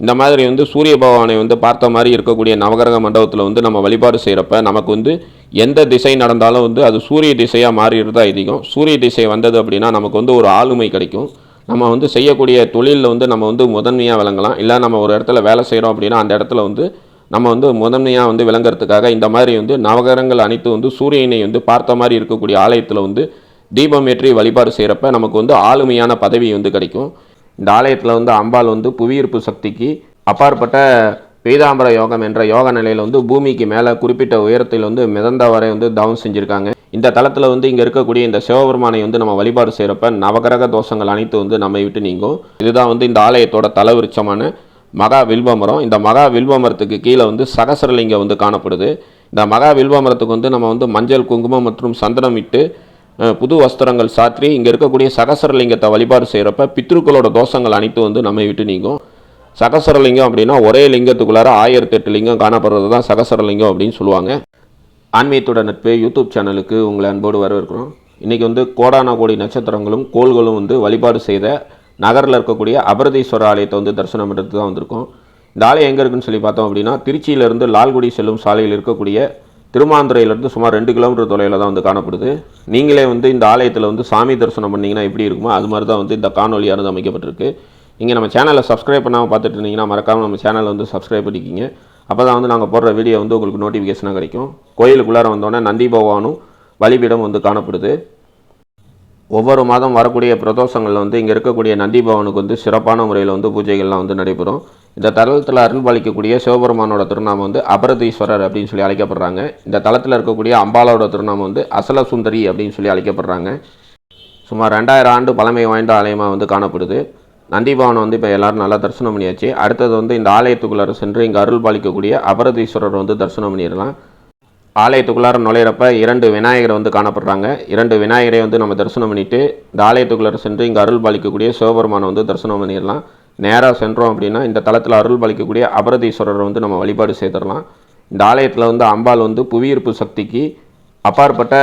இந்த மாதிரி வந்து சூரிய பகவானை வந்து பார்த்த மாதிரி இருக்கக்கூடிய நவகிரக மண்டபத்தில் வந்து நம்ம வழிபாடு செய்கிறப்ப நமக்கு வந்து எந்த திசை நடந்தாலும் வந்து அது சூரிய திசையாக மாறிடுறது அதிகம் சூரிய திசை வந்தது அப்படின்னா நமக்கு வந்து ஒரு ஆளுமை கிடைக்கும். நம்ம வந்து செய்யக்கூடிய தொழிலில் வந்து நம்ம வந்து முதன்மையாக விளங்கலாம். இல்லை நம்ம ஒரு இடத்துல வேலை செய்கிறோம் அப்படின்னா அந்த இடத்துல வந்து நம்ம வந்து முதன்மையாக வந்து விளங்குறதுக்காக இந்த மாதிரி வந்து நவகிரகங்கள் அனைத்து வந்து சூரியனை வந்து பார்த்த மாதிரி இருக்கக்கூடிய ஆலயத்தில் வந்து தீபம் ஏற்றி வழிபாடு செய்கிறப்ப நமக்கு வந்து ஆளுமையான பதவி வந்து கிடைக்கும். இந்த ஆலயத்தில் வந்து அம்பாள் வந்து புவியீர்ப்பு சக்திக்கு அப்பாற்பட்ட பீதாம்பர யோகம் என்ற யோக நிலையில் வந்து பூமிக்கு மேலே குறிப்பிட்ட உயரத்தில் வந்து மிதந்த வரை வந்து தவம் செஞ்சுருக்காங்க. இந்த தளத்தில் வந்து இங்கே இருக்கக்கூடிய இந்த சிவபெருமானை வந்து நம்ம வழிபாடு செய்கிறப்ப நவகிரக தோஷங்கள் அனைத்து வந்து நம்மை விட்டு நீங்கும். இதுதான் வந்து இந்த ஆலயத்தோட தலவிருட்சமான மகா வில்வமரம். இந்த மகா வில்வமரத்துக்கு கீழே வந்து சகசரலிங்கம் வந்து காணப்படுது. இந்த மகா வில்வமரத்துக்கு வந்து நம்ம வந்து மஞ்சள் குங்குமம் மற்றும் சந்தனம் இட்டு புது வஸ்திரங்கள் சாற்றி இங்கே இருக்கக்கூடிய சகசரலிங்கத்தை வழிபாடு செய்கிறப்ப பித்ருக்களோட தோஷங்கள் அனைத்து வந்து நம்மை விட்டு நீங்கும். சகசரலிங்கம் அப்படின்னா ஒரே லிங்கத்துக்குள்ளார ஆயிரத்தி எட்டு லிங்கம் காணப்படுறது தான் சகசரலிங்கம் அப்படின்னு சொல்லுவாங்க. ஆன்மீகத்தோட நட்பு யூடியூப் சேனலுக்கு உங்களை அன்போடு வரவேற்கிறோம். இன்றைக்கி வந்து கோடான கோடி நட்சத்திரங்களும் கோள்களும் வந்து வழிபாடு செய்த நகரில் இருக்கக்கூடிய அபரதீஸ்வரர் ஆலயத்தை வந்து தரிசனம் பண்ணுறது தான் வந்திருக்கோம். இந்த ஆலயம் எங்கே இருக்குன்னு சொல்லி பார்த்தோம் அப்படின்னா திருச்சியிலேருந்து லால்குடி செல்லும் சாலையில் இருக்கக்கூடிய திருமாந்துறையிலேருந்து சுமார் ரெண்டு கிலோமீட்டர் தொலைவில் தான் வந்து காணப்படுது. நீங்களே வந்து இந்த ஆலயத்தில் வந்து சாமி தரிசனம் பண்ணிங்கன்னா எப்படி இருக்குமோ அது மாதிரி தான் வந்து இந்த காணொலியானது அமைக்கப்பட்டிருக்கு. இங்கே நம்ம சேனலை சப்ஸ்கிரைப் பண்ணாமல் பார்த்துட்டு இருந்தீங்கன்னா மறக்காமல் நம்ம சேனலை வந்து சப்ஸ்கிரைப் பண்ணிக்கிங்க. அப்போ தான் வந்து நாங்கள் போடுற வீடியோ வந்து உங்களுக்கு நோட்டிஃபிகேஷனாக கிடைக்கும். கோயிலுக்குள்ளார வந்தோடனே நந்தி பகவானும் பலிபீடம் வந்து காணப்படுது. ஒவ்வொரு மாதம் வரக்கூடிய பிரதோஷங்களில் வந்து இங்கே இருக்கக்கூடிய நந்தி பவனுக்கு வந்து சிறப்பான முறையில் வந்து பூஜைகள்லாம் வந்து நடைபெறும். இந்த தலத்தில் அருள்பாலிக்கக்கூடிய சிவபெருமானோட திருநாமம் வந்து அபரதீஸ்வரர் அப்படின்னு சொல்லி அழைக்கப்படுறாங்க. இந்த தலத்தில் இருக்கக்கூடிய அம்பாலோட திருநாமம் வந்து அசல சுந்தரி அப்படின்னு சொல்லி அழைக்கப்படுறாங்க. சுமார் ரெண்டாயிரம் ஆண்டு பழமை வாய்ந்த ஆலயமாக வந்து காணப்படுது. நந்திபவன் வந்து இப்போ எல்லோரும் நல்லா தரிசனம் பண்ணியாச்சு. அடுத்தது வந்து இந்த ஆலயத்துக்குள்ளார சென்று இங்கே அருள் பாலிக்கக்கூடிய அபரதீஸ்வரர் வந்து தரிசனம் பண்ணிடலாம். ஆலயத்துக்குள்ளார நுழையிறப்ப இரண்டு விநாயகரை வந்து காணப்படுறாங்க. இரண்டு விநாயகரை வந்து நம்ம தரிசனம் பண்ணிவிட்டு இந்த ஆலயத்துக்குள்ளார சென்று இங்கே அருள் பாலிக்கக்கூடிய சிவபெருமானை வந்து தரிசனம் பண்ணிடலாம். நேராக சென்றோம் அப்படின்னா இந்த தளத்தில் அருள் பாலிக்கக்கூடிய அபரதீஸ்வரரை வந்து நம்ம வழிபாடு செய்திடலாம். இந்த ஆலயத்தில் வந்து அம்பாள் வந்து புவியீர்ப்பு சக்திக்கு அப்பாற்பட்ட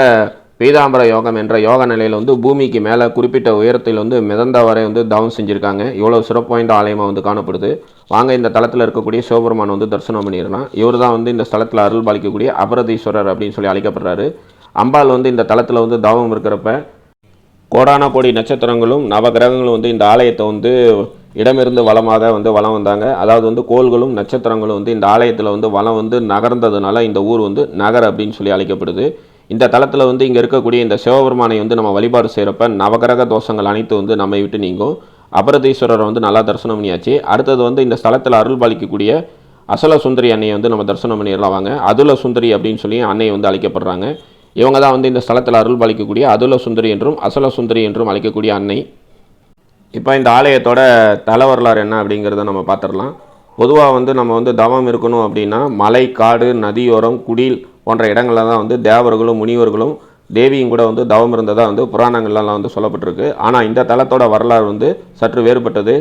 பீதாம்பர யோகம் என்ற யோக நிலையில் வந்து பூமிக்கு மேலே குறிப்பிட்ட உயரத்தில் வந்து மிதந்த வரை வந்து தவம் செஞ்சுருக்காங்க. இவ்வளோ சிறப்பு வாய்ந்த ஆலயமாக வந்து காணப்படுது. வாங்க இந்த தளத்தில் இருக்கக்கூடிய சிவபெருமான் வந்து தரிசனம் பண்ணிடலாம். இவர் தான் வந்து இந்த ஸ்தலத்தில் அருள் பாலிக்கக்கூடிய அபரதீஸ்வரர் அப்படின்னு சொல்லி அழைக்கப்படுறாரு. அம்பாள் வந்து இந்த தளத்தில் வந்து தவம் இருக்கிறப்ப கோடான கோடி நட்சத்திரங்களும் நவகிரகங்களும் வந்து இந்த ஆலயத்தை வந்து இடமிருந்து வளமாக வந்து வளம் வந்தாங்க. அதாவது வந்து கோள்களும் நட்சத்திரங்களும் வந்து இந்த ஆலயத்தில் வந்து வலம் வந்து நகர்ந்ததுனால இந்த ஊர் வந்து நகர் அப்படின்னு சொல்லி அழைக்கப்படுது. இந்த தளத்தில் வந்து இங்கே இருக்கக்கூடிய இந்த சிவபெருமானை வந்து நம்ம வழிபாடு செய்கிறப்ப நவகிரக தோஷங்கள் அனைத்து வந்து நம்மை விட்டு நீங்கும். அபரதீஸ்வரரை வந்து நல்லா தரிசனம் பண்ணியாச்சு. அடுத்தது வந்து இந்த ஸ்தலத்தில் அருள் பாலிக்கக்கூடிய அசல சுந்தரி அன்னையை வந்து நம்ம தரிசனம் பண்ணிடலாம் வாங்க அதுல சுந்தரி அப்படின்னு சொல்லி அன்னை வந்து அழைக்கப்படுறாங்க. இவங்க தான் வந்து இந்த ஸ்தலத்தில் அருள் பாலிக்கக்கூடிய அதுல சுந்தரி என்றும் அசல சுந்தரி என்றும் அழைக்கக்கூடிய அன்னை. இப்போ இந்த ஆலயத்தோட தல வரலாறு என்ன அப்படிங்கிறத நம்ம பார்த்துடலாம். பொதுவாக வந்து நம்ம வந்து தவம் இருக்கணும் அப்படின்னா மலை காடு நதியோரம் குடில் போன்ற இடங்களில் தான் வந்து தேவர்களும் முனிவர்களும் தேவியும் கூட வந்து தவம் இருந்ததாக வந்து புராணங்கள்லாம் வந்து சொல்லப்பட்டிருக்கு. ஆனால் இந்த தலத்தோட வரலாறு வந்து சற்று வேறுபட்டது.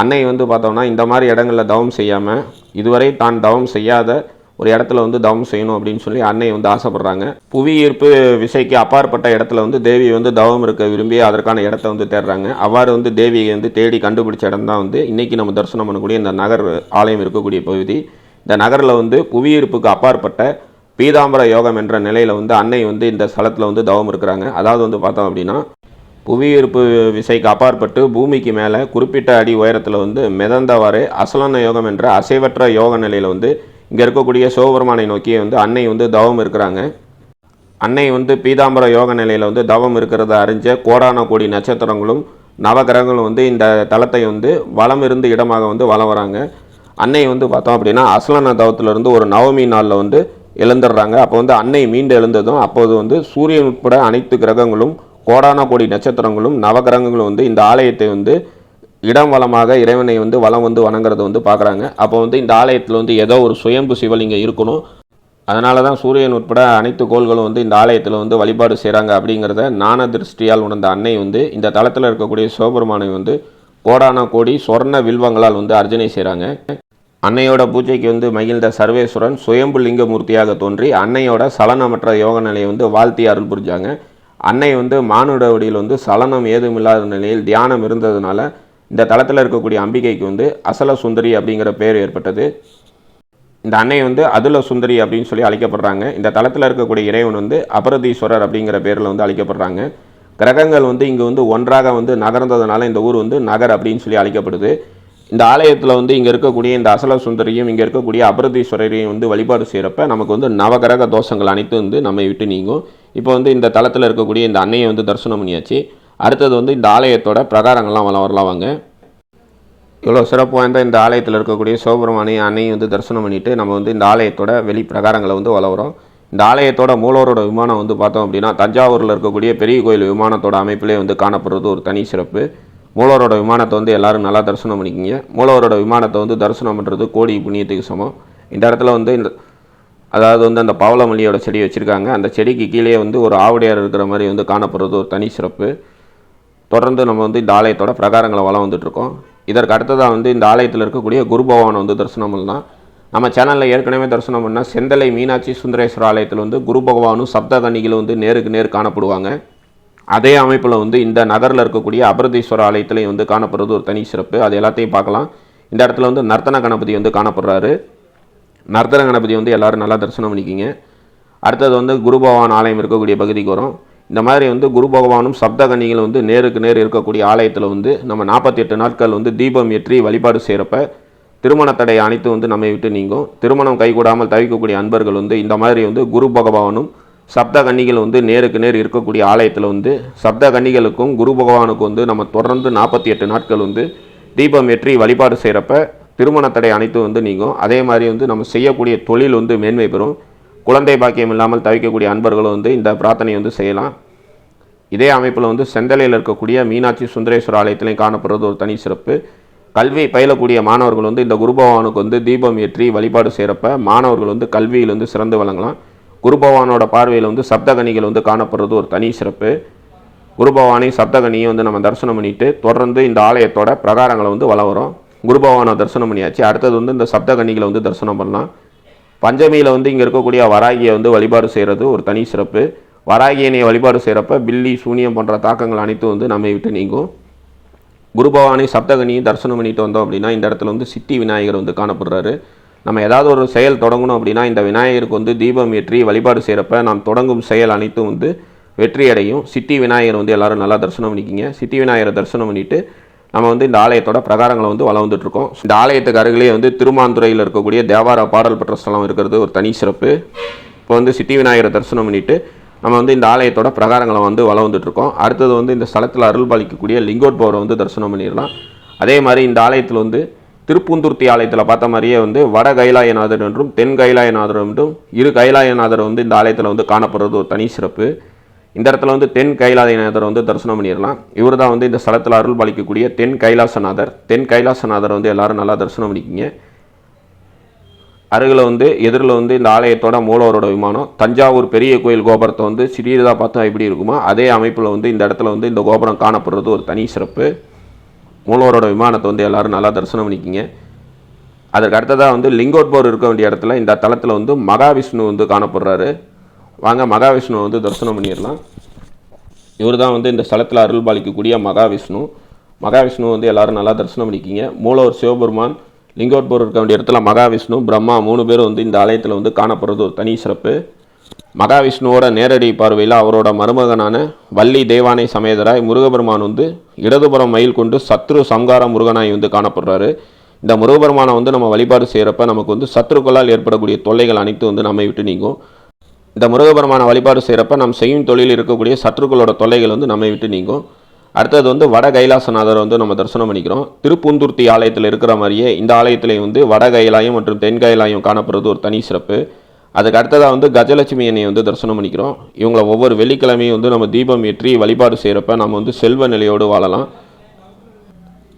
அன்னை வந்து பார்த்தோம்னா இந்த மாதிரி இடங்களில் தவம் செய்யாமல் இதுவரை தான் தவம் செய்யாத ஒரு இடத்துல வந்து தவம் செய்யணும் அப்படின்னு சொல்லி அன்னை வந்து ஆசைப்படுறாங்க. புவி ஈர்ப்பு விசைக்கு அப்பாற்பட்ட இடத்துல வந்து தேவி வந்து தவம் இருக்க விரும்பி அதற்கான இடத்த வந்து தேடுறாங்க. அவ்வாறு வந்து தேவியை வந்து தேடி கண்டுபிடிச்ச இடம் தான் வந்து இன்னைக்கு நம்ம தரிசனம் பண்ணக்கூடிய இந்த நகர் ஆலயம் இருக்கக்கூடிய பகுதி. இந்த நகரில் வந்து புவி ஈர்ப்புக்கு அப்பாற்பட்ட பீதாம்பர யோகம் என்ற நிலையில் வந்து அன்னை வந்து இந்த ஸ்தலத்தில் வந்து தவம் இருக்கிறாங்க. அதாவது வந்து பார்த்தோம் அப்படின்னா புவியீர்ப்பு விசைக்கு அப்பாற்பட்டு பூமிக்கு மேலே குறிப்பிட்ட அடி உயரத்தில் வந்து மிதந்தவாறு அசலன யோகம் என்ற அசைவற்ற யோக நிலையில் வந்து இங்கே இருக்கக்கூடிய சிவபெருமானை நோக்கி வந்து அன்னை வந்து தவம் இருக்கிறாங்க. அன்னை வந்து பீதாம்பர யோக நிலையில் வந்து தவம் இருக்கிறத அறிஞ்ச கோடான கோடி நட்சத்திரங்களும் நவகிரகங்களும் வந்து இந்த தளத்தை வந்து வளம் இருந்து இடமாக வந்து வளம் வராங்க. அன்னை வந்து பார்த்தோம் அப்படின்னா அசலன தவத்திலிருந்து ஒரு நவமி நாளில் வந்து எழுந்துடுறாங்க. அப்போ வந்து அன்னை மீண்டு எழுந்ததும் அப்போது வந்து சூரியன் உட்பட அனைத்து கிரகங்களும் கோடான கோடி நட்சத்திரங்களும் நவகிரகங்களும் வந்து இந்த ஆலயத்தை வந்து இடம் வளமாக இறைவனை வந்து வளம் வந்து வணங்குறத வந்து பார்க்குறாங்க. அப்போ வந்து இந்த ஆலயத்தில் வந்து ஏதோ ஒரு சுயம்பு சிவலிங்கம் இருக்கணும். அதனால தான் சூரியன் உட்பட அனைத்து கோள்களும் வந்து இந்த ஆலயத்தில் வந்து வழிபாடு செய்கிறாங்க அப்படிங்கிறத நான திருஷ்டியால் உணர்ந்த அன்னை வந்து இந்த தளத்தில் இருக்கக்கூடிய சிவபெருமானை வந்து கோடான கோடி சொர்ண வில்வங்களால் வந்து அர்ஜனை செய்கிறாங்க அன்னையோட பூஜைக்கு வந்து மகிழ்ந்த சர்வேஸ்வரன் சுயம்பு லிங்க மூர்த்தியாக தோன்றி அன்னையோட சலனமற்ற யோக நிலையை வந்து வாழ்த்தி அருள் புரிஞ்சாங்க. அன்னை வந்து மானுட வடியில் வந்து சலனம் ஏதும் இல்லாத நிலையில் தியானம் இருந்ததுனால இந்த தளத்தில் இருக்கக்கூடிய அம்பிகைக்கு வந்து அசல சுந்தரி அப்படிங்கிற பேர் ஏற்பட்டது. இந்த அன்னை வந்து அதுல சுந்தரி அப்படின்னு சொல்லி அழைக்கப்படுறாங்க. இந்த தளத்தில் இருக்கக்கூடிய இறைவன் வந்து அபரதீஸ்வரர் அப்படிங்கிற பேரில் வந்து அழைக்கப்படுறாங்க. கிரகங்கள் வந்து இங்கே வந்து ஒன்றாக வந்து நகர்ந்ததுனால இந்த ஊர் வந்து நகர் அப்படின்னு சொல்லி அழைக்கப்படுது. இந்த ஆலயத்தில் வந்து இங்கே இருக்கக்கூடிய இந்த அசல சுந்தரியும் இங்கே இருக்கக்கூடிய அபரதீஸ்வரரையும் வந்து வழிபாடு செய்கிறப்ப நமக்கு வந்து நவகிரக தோஷங்கள் அனைத்தும் வந்து நம்மை விட்டு நீங்கும். இப்போ வந்து இந்த தளத்தில் இருக்கக்கூடிய இந்த அன்னையை வந்து தரிசனம் பண்ணியாச்சு. அடுத்தது வந்து இந்த ஆலயத்தோட பிரகாரங்கள்லாம் வளம் வரலாம் வாங்க இவ்வளோ சிறப்பு வாய்ந்த இந்த ஆலயத்தில் இருக்கக்கூடிய சிவபெருமானையும் அன்னையும் வந்து தரிசனம் பண்ணிட்டு நம்ம வந்து இந்த ஆலயத்தோட வெளி பிரகாரங்களை வந்து வளவுறோம் இந்த ஆலயத்தோட மூலவரோட விமானம் வந்து பார்த்தோம் அப்படின்னா தஞ்சாவூரில் இருக்கக்கூடிய பெரிய கோயில் விமானத்தோட அமைப்பிலே வந்து காணப்படுறது ஒரு தனி சிறப்பு. மூலவரோட விமானத்தை வந்து எல்லாரும் நல்லா தரிசனம் பண்ணிக்கிங்க. மூலவரோட விமானத்தை வந்து தரிசனம் பண்ணுறது கோடி புண்ணியத்துக்கு சமம். இந்த இடத்துல வந்து இந்த அதாவது வந்து அந்த பவளமல்லியோட செடி வச்சுருக்காங்க. அந்த செடிக்கு கீழே வந்து ஒரு ஆவுடையார் இருக்கிற மாதிரி வந்து காணப்படுறது ஒரு தனி சிறப்பு. தொடர்ந்து நம்ம வந்து இந்த ஆலயத்தோட பிரகாரங்களை வளம் வந்துட்டுருக்கோம். இதற்கு அடுத்ததாக வந்து இந்த ஆலயத்தில் இருக்கக்கூடிய குரு பகவான் வந்து தரிசனம் பண்ணலாம். நம்ம சேனலில் ஏற்கனவே தரிசனம் பண்ணால் செந்தலை மீனாட்சி சுந்தரேஸ்வர ஆலயத்தில் வந்து குரு பகவானும் சப்தகன்னிகளும் வந்து நேருக்கு நேர் காணப்படுவாங்க. அதே அமைப்பில் வந்து இந்த நகரில் இருக்கக்கூடிய அபரதீஸ்வர ஆலயத்திலையும் வந்து காணப்படுறது ஒரு தனி சிறப்பு. அது எல்லாத்தையும் பார்க்கலாம். இந்த இடத்துல வந்து நர்த்தன கணபதி வந்து காணப்படுறாரு. நர்த்தன கணபதி வந்து எல்லாரும் நல்லா தரிசனம் பண்ணிக்கிங்க. அடுத்தது வந்து குரு பகவான் ஆலயம் இருக்கக்கூடிய பகுதிக்கு வரும். இந்த மாதிரி வந்து குரு பகவானும் சப்தகன்னிகளும் வந்து நேருக்கு நேர் இருக்கக்கூடிய ஆலயத்தில் வந்து நம்ம நாற்பத்தி எட்டு நாட்கள் வந்து தீபம் ஏற்றி வழிபாடு செய்கிறப்ப திருமண தடை அனைத்தும் வந்து நம்மை விட்டு நீங்கும். திருமணம் கைகூடாமல் தவிக்கக்கூடிய அன்பர்கள் வந்து இந்த மாதிரி வந்து குரு பகவானும் சப்த கன்னிகள் வந்து நேருக்கு நேர் இருக்கக்கூடிய ஆலயத்தில் வந்து சப்த கன்னிகளுக்கும் குரு பகவானுக்கும் வந்து நம்ம தொடர்ந்து நாற்பத்தி எட்டு நாட்கள் வந்து தீபம் ஏற்றி வழிபாடு செய்கிறப்ப திருமண தடை அனைத்தும் வந்து நீங்கும். அதே மாதிரி வந்து நம்ம செய்யக்கூடிய தொழில் வந்து மேன்மை பெறும். குழந்தை பாக்கியம் இல்லாமல் தவிக்கக்கூடிய அன்பர்களும் வந்து இந்த பிரார்த்தனை வந்து செய்யலாம். இதே அமைப்பில் வந்து செந்தலையில் இருக்கக்கூடிய மீனாட்சி சுந்தரேஸ்வர ஆலயத்திலையும் காணப்படுறது ஒரு தனி சிறப்பு. கல்வி பயிலக்கூடிய மாணவர்கள் வந்து இந்த குரு பகவானுக்கு வந்து தீபம் ஏற்றி வழிபாடு செய்கிறப்ப மாணவர்கள் வந்து கல்வியில் வந்து சிறந்து வழங்கலாம் குரு பகவானோட பார்வையில் வந்து சப்தகனிகள் வந்து காணப்படுறது ஒரு தனி சிறப்பு. குரு பகவானை சப்தகனியை வந்து நம்ம தரிசனம் பண்ணிட்டு தொடர்ந்து இந்த ஆலயத்தோட பிரகாரங்களை வந்து வளவரும் வரும். குரு பகவானை தரிசனம் பண்ணியாச்சு. அடுத்தது வந்து இந்த சப்தகனிகளை வந்து தரிசனம் பண்ணலாம். பஞ்சமியில் வந்து இங்கே இருக்கக்கூடிய வராகியை வந்து வழிபாடு செய்கிறது ஒரு தனி சிறப்பு. வராகியனை வழிபாடு செய்கிறப்ப பில்லி சூனியம் போன்ற தாக்கங்கள் அனைத்தும் வந்து நம்மை விட்டு நீங்கும். குரு பகவானை சப்தகனியும் தரிசனம் பண்ணிட்டு வந்தோம் அப்படின்னா இந்த இடத்துல வந்து சித்தி விநாயகர் வந்து காணப்படுறாரு. நம்ம ஏதாவது ஒரு செயல் தொடங்கணும் அப்படின்னா இந்த விநாயகருக்கு வந்து தீபம் ஏற்றி வழிபாடு செய்கிறப்ப நாம் தொடங்கும் செயல் அனைத்தும் வந்து வெற்றி அடையும் சித்தி விநாயகர் வந்து எல்லாரும் நல்லா தரிசனம் பண்ணிக்கிங்க. சித்தி விநாயகரை தரிசனம் பண்ணிவிட்டு நம்ம வந்து இந்த ஆலயத்தோட பிரகாரங்களை வந்து வளர்ந்துட்டு இருக்கோம் இந்த ஆலயத்துக்கு அருகிலே வந்து திருமாந்துறையில் இருக்கக்கூடிய தேவார பாடல் பெற்ற ஸ்தலம் இருக்கிறது ஒரு தனி சிறப்பு. இப்போ வந்து சித்தி விநாயகரை தரிசனம் பண்ணிட்டு நம்ம வந்து இந்த ஆலயத்தோட பிரகாரங்களை வந்து வளர்ந்துட்டு இருக்கோம் அடுத்தது வந்து இந்த ஸ்தலத்தில் அருள் பாலிக்கக்கூடிய லிங்கோத்பவரை வந்து தரிசனம் பண்ணிடலாம். அதே மாதிரி இந்த ஆலயத்தில் வந்து திருப்பூந்துர்த்தி ஆலயத்தில் பார்த்த மாதிரியே வந்து வட கைலாயநாதர் என்றும் தென் கைலாயநாதர் என்றும் இரு கைலாயநாதர் வந்து இந்த ஆலயத்தில் வந்து காணப்படுறது ஒரு தனி சிறப்பு. இந்த இடத்துல வந்து தென் கைலாசநாதர் வந்து தரிசனம் பண்ணிடலாம். இவர் தான் வந்து இந்த ஸ்தலத்தில் அருள் பாலிக்கக்கூடிய தென் கைலாசநாதர். தென் கைலாசநாதர் வந்து எல்லாரும் நல்லா தரிசனம் பண்ணிக்கிங்க. அருகில் வந்து எதிரில் வந்து இந்த ஆலயத்தோட மூலவரோட விமானம். தஞ்சாவூர் பெரிய கோயில் கோபுரத்தை வந்து சிறியதாக பார்த்தா எப்படி இருக்குமோ அதே அமைப்பில் வந்து இந்த இடத்துல வந்து இந்த கோபுரம் காணப்படுறது ஒரு தனி சிறப்பு. மூலவரோட விமானத்தை வந்து எல்லாரும் நல்லா தரிசனம் பண்ணிக்கிங்க. அதற்கு அடுத்ததாக வந்து லிங்கோட்போர் இருக்க வேண்டிய இடத்துல இந்த தளத்தில் வந்து மகாவிஷ்ணு வந்து காணப்படுறாரு. வாங்க மகாவிஷ்ணுவை வந்து தரிசனம் பண்ணிடலாம். இவர் தான் வந்து இந்த ஸ்தலத்தில் அருள் பாலிக்கக்கூடிய மகாவிஷ்ணு. மகாவிஷ்ணு வந்து எல்லாரும் நல்லா தரிசனம் பண்ணிக்கிங்க. மூலவர் சிவபெருமான் லிங்கோத்பூர் இருக்க வேண்டிய இடத்துல மகாவிஷ்ணு பிரம்மா மூணு பேரும் வந்து இந்த ஆலயத்தில் வந்து காணப்படுறது ஒரு தனி சிறப்பு. மகாவிஷ்ணுவோட நேரடி பார்வையில் அவரோட மருமகனான வள்ளி தேவானை சமேதராய் முருகபெருமான் வந்து இடதுபுறம் மயில் கொண்டு சத்ரு சம்கார முருகனாய் வந்து காணப்படுறாரு. இந்த முருகபெருமானை வந்து நம்ம வழிபாடு செய்கிறப்ப நமக்கு வந்து சத்ருக்களால் ஏற்படக்கூடிய தொல்லைகள் அனைத்தும் வந்து நம்மை விட்டு நீங்கும். இந்த முருகபெருமான வழிபாடு செய்கிறப்ப நாம் செய்யும் தொழிலில் இருக்கக்கூடிய சற்றுக்களோட தொல்லைகள் வந்து நம்மை விட்டு நீங்கும். அடுத்தது வந்து வட கைலாசநாதர் வந்து நம்ம தரிசனம் பண்ணிக்கிறோம். திருப்புந்துர்த்தி ஆலயத்தில் இருக்கிற மாதிரியே இந்த ஆலயத்திலையும் வந்து வட கைலாயம் மற்றும் தென் கைலாயம் காணப்படுறது ஒரு தனி சிறப்பு. அதுக்கு அடுத்ததாக வந்து கஜலட்சுமி அன்னையை வந்து தரிசனம் பண்ணிக்கிறோம். இவங்கள ஒவ்வொரு வெள்ளிக்கிழமையும் வந்து நம்ம தீபம் ஏற்றி வழிபாடு செய்கிறப்ப நம்ம வந்து செல்வ நிலையோடு வாழலாம்.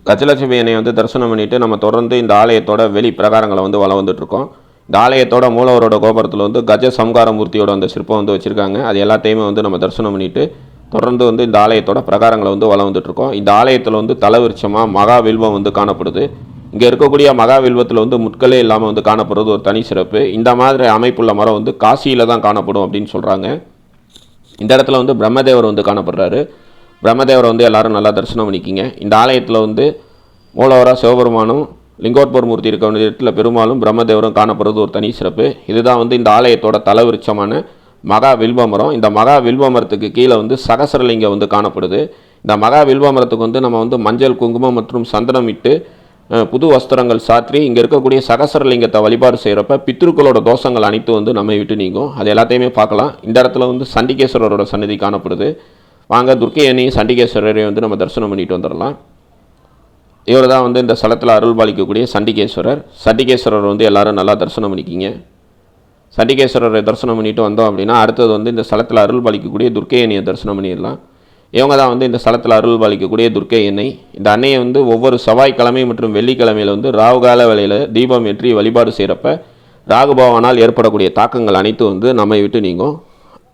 கஜலட்சுமி அன்னையை வந்து தரிசனம் பண்ணிவிட்டு நம்ம தொடர்ந்து இந்த ஆலயத்தோட வெளி பிரகாரங்களை வந்து வளம் வந்துட்டுருக்கோம் இந்த ஆலயத்தோட மூலவரோட கோபுரத்தில் வந்து கஜ சம்காரமூர்த்தியோட அந்த சிற்பம் வந்து வச்சுருக்காங்க. அது எல்லாத்தையுமே வந்து நம்ம தரிசனம் பண்ணிட்டு தொடர்ந்து வந்து இந்த ஆலயத்தோட பிரகாரங்களை வந்து வளம் வந்துட்டுருக்கோம். இந்த ஆலயத்தில் வந்து தலைவிருச்சமாக மகாவில்வம் வந்து காணப்படுது. இங்கே இருக்கக்கூடிய மகாவில்வத்தில் வந்து முட்களே இல்லாமல் வந்து காணப்படுறது ஒரு தனி சிறப்பு. இந்த மாதிரி அமைப்புள்ள மரம் வந்து காசியில் தான் காணப்படும் அப்படின்னு சொல்கிறாங்க இந்த இடத்துல வந்து பிரம்மதேவர் வந்து காணப்படுறாரு. பிரம்மதேவரை வந்து எல்லாரும் நல்லா தரிசனம் பண்ணிக்கிங்க. இந்த ஆலயத்தில் வந்து மூலவராக சிவபெருமானும் லிங்கோத்பர் மூர்த்தி இருக்க வேண்டிய இடத்துல பெருமாளும் பிரம்மதேவரும் காணப்படுறது ஒரு தனி சிறப்பு. இதுதான் வந்து இந்த ஆலயத்தோட தலைவிருச்சமான மகா வில்வமரம். இந்த மகா வில்வமரத்துக்கு கீழே வந்து சகசரலிங்கம் வந்து காணப்படுது. இந்த மகா வில்வமரத்துக்கு வந்து நம்ம வந்து மஞ்சள் குங்குமம் மற்றும் சந்தனம் இட்டு புது வஸ்திரங்கள் சாற்றி இங்கே இருக்கக்கூடிய சகசரலிங்கத்தை வழிபாடு செய்கிறப்ப பித்ருக்களோட தோஷங்கள் அனைத்தும் வந்து நம்மை விட்டு நீங்கும். அது எல்லாத்தையுமே பார்க்கலாம். இந்த இடத்துல வந்து சண்டிகேஸ்வரரோட சன்னதி காணப்படுது. வாங்க துர்க்கையனையும் சண்டிகேஸ்வரரையும் வந்து நம்ம தரிசனம் பண்ணிட்டு வந்துடலாம். இவர் தான் வந்து இந்த ஸ்தலத்தில் அருள் பாலிக்கக்கூடிய சண்டிகேஸ்வரர். சண்டிகேஸ்வரர் வந்து எல்லாரும் நல்லா தரிசனம் பண்ணிக்கிங்க. சண்டிகேஸ்வரரை தரிசனம் பண்ணிட்டு வந்தோம் அப்படின்னா அடுத்தது வந்து இந்த ஸ்தலத்தில் அருள் பாலிக்கக்கூடிய துர்க்கை அன்னையை தரிசனம் பண்ணிடலாம். இவங்க தான் வந்து இந்த ஸ்தலத்தில் அருள் பாலிக்கக்கூடிய துர்க்கை அன்னை. இந்த அன்னையை வந்து ஒவ்வொரு செவ்வாய்க்கிழமை மற்றும் வெள்ளிக்கிழமையில் வந்து ராவுகால வேலையில் தீபம் ஏற்றி வழிபாடு செய்கிறப்ப ராகுபவனால் ஏற்படக்கூடிய தாக்கங்கள் அனைத்தும் வந்து நம்மை விட்டு நீங்கும்.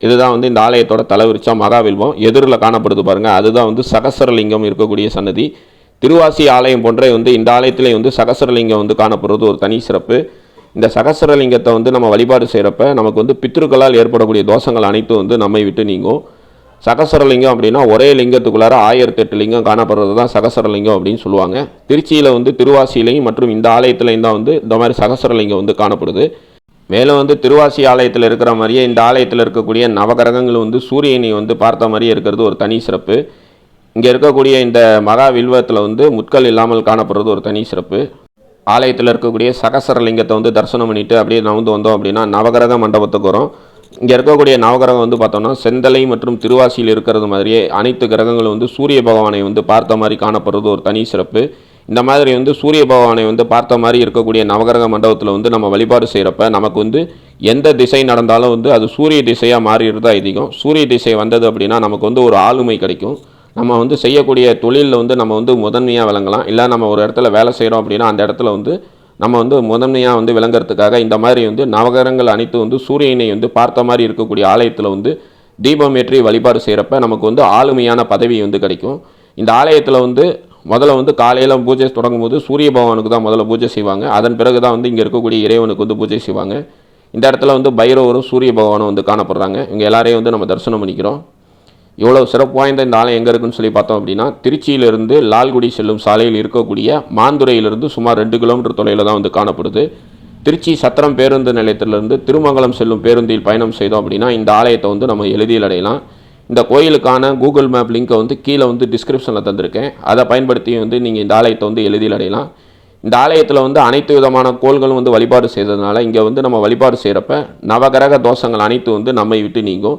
இதுதான் வந்து இந்த ஆலயத்தோட தலைவிரிச்சா மகாவில்வம் எதிரில் காணப்படுது பாருங்கள் அதுதான் வந்து சகசரலிங்கம் இருக்கக்கூடிய சன்னதி. திருவாசி ஆலயம் போன்றே வந்து இந்த ஆலயத்திலே வந்து சகசரலிங்கம் வந்து காணப்படுறது ஒரு தனி சிறப்பு. இந்த சகசரலிங்கத்தை வந்து நம்ம வழிபாடு செய்கிறப்ப நமக்கு வந்து பித்ருக்களால் ஏற்படக்கூடிய தோஷங்கள் அனைத்தும் வந்து நம்மை விட்டு நீங்கும். சகசரலிங்கம் அப்படின்னா ஒரே லிங்கத்துக்குள்ளார ஆயிரத்தி எட்டு லிங்கம் காணப்படுறது தான் சகசரலிங்கம் அப்படின்னு சொல்லுவாங்க. திருச்சியில் வந்து திருவாசியிலையும் மற்றும் இந்த ஆலயத்துலையும் தான் வந்து இந்த மாதிரி சகசரலிங்கம் வந்து காணப்படுது. மேலும் வந்து திருவாசி ஆலயத்தில் இருக்கிற மாதிரியே இந்த ஆலயத்தில் இருக்கக்கூடிய நவகிரகங்கள் வந்து சூரியனை வந்து பார்த்த மாதிரியே இருக்கிறது ஒரு தனி சிறப்பு. இங்கே இருக்கக்கூடிய இந்த மகா வில்வத்தில் வந்து முட்கள் இல்லாமல் காணப்படுறது ஒரு தனி சிறப்பு. ஆலயத்தில் இருக்கக்கூடிய சகசரலிங்கத்தை வந்து தரிசனம் பண்ணிவிட்டு அப்படியே நகர்ந்து வந்தோம் அப்படின்னா நவகிரக மண்டபத்துக்கு வரும். இங்கே இருக்கக்கூடிய நவகிரகம் வந்து பார்த்தோம்னா செந்தலை மற்றும் திருவாசியில் இருக்கிறது மாதிரியே அனைத்து கிரகங்களும் வந்து சூரிய பகவானை வந்து பார்த்த மாதிரி காணப்படுறது ஒரு தனி சிறப்பு. இந்த மாதிரி வந்து சூரிய பகவானை வந்து பார்த்த மாதிரி இருக்கக்கூடிய நவகிரக மண்டபத்தில் வந்து நம்ம வழிபாடு செய்கிறப்ப நமக்கு வந்து எந்த திசை நடந்தாலும் வந்து அது சூரிய திசையாக மாறிடுறது அதிகம் சூரிய திசை வந்தது அப்படின்னா நமக்கு வந்து ஒரு ஆளுமை கிடைக்கும். நம்ம வந்து செய்யக்கூடிய தொழிலில் வந்து நம்ம வந்து முதன்மையாக விளங்கலாம். இல்லை நம்ம ஒரு இடத்துல வேலை செய்கிறோம் அப்படின்னா அந்த இடத்துல வந்து நம்ம வந்து முதன்மையாக வந்து விளங்குறதுக்காக இந்த மாதிரி வந்து நவகரங்கள் அனைத்து வந்து சூரியனை வந்து பார்த்த மாதிரி இருக்கக்கூடிய ஆலயத்தில் வந்து தீபம் ஏற்றி வழிபாடு செய்கிறப்ப நமக்கு வந்து ஆளுமையான பதவி வந்து கிடைக்கும். இந்த ஆலயத்தில் வந்து முதல்ல வந்து காலையில் பூஜை தொடங்கும் போது சூரிய பகவானுக்கு தான் முதல்ல பூஜை செய்வாங்க. அதன் பிறகு தான் வந்து இங்கே இருக்கக்கூடிய இறைவனுக்கு வந்து பூஜை செய்வாங்க. இந்த இடத்துல வந்து பைரவரும் சூரிய பகவானும் வந்து காணப்படுறாங்க. இவங்க எல்லாரையும் வந்து நம்ம தரிசனம் பண்ணிக்கிறோம். இவ்வளோ சிறப்பு வாய்ந்த இந்த ஆலயம் எங்கே இருக்குன்னு சொல்லி பார்த்தோம் அப்படின்னா திருச்சியிலிருந்து லால்குடி செல்லும் சாலையில் இருக்கக்கூடிய மாந்துறையிலிருந்து சுமார் ரெண்டு கிலோமீட்டர் தொலைவில் தான் வந்து காணப்படுது. திருச்சி சத்திரம் பேருந்து நிலையத்திலிருந்து திருமங்கலம் செல்லும் பேருந்தில் பயணம் செய்தோம் அப்படின்னா இந்த ஆலயத்தை வந்து நம்ம எளிதில் அடையலாம். இந்த கோயிலுக்கான கூகுள் மேப் லிங்கை வந்து கீழே வந்து டிஸ்கிரிப்ஷனில் தந்திருக்கேன். அதை பயன்படுத்தி வந்து நீங்கள் இந்த ஆலயத்தை வந்து எளிதில் அடையலாம். இந்த ஆலயத்தில் வந்து அனைத்து விதமான கோள்களும் வந்து வழிபாடு செய்ததுனால இங்கே வந்து நம்ம வழிபாடு செய்கிறப்ப நவகிரக தோஷங்கள் அனைத்து வந்து நம்மை விட்டு நீங்கும்.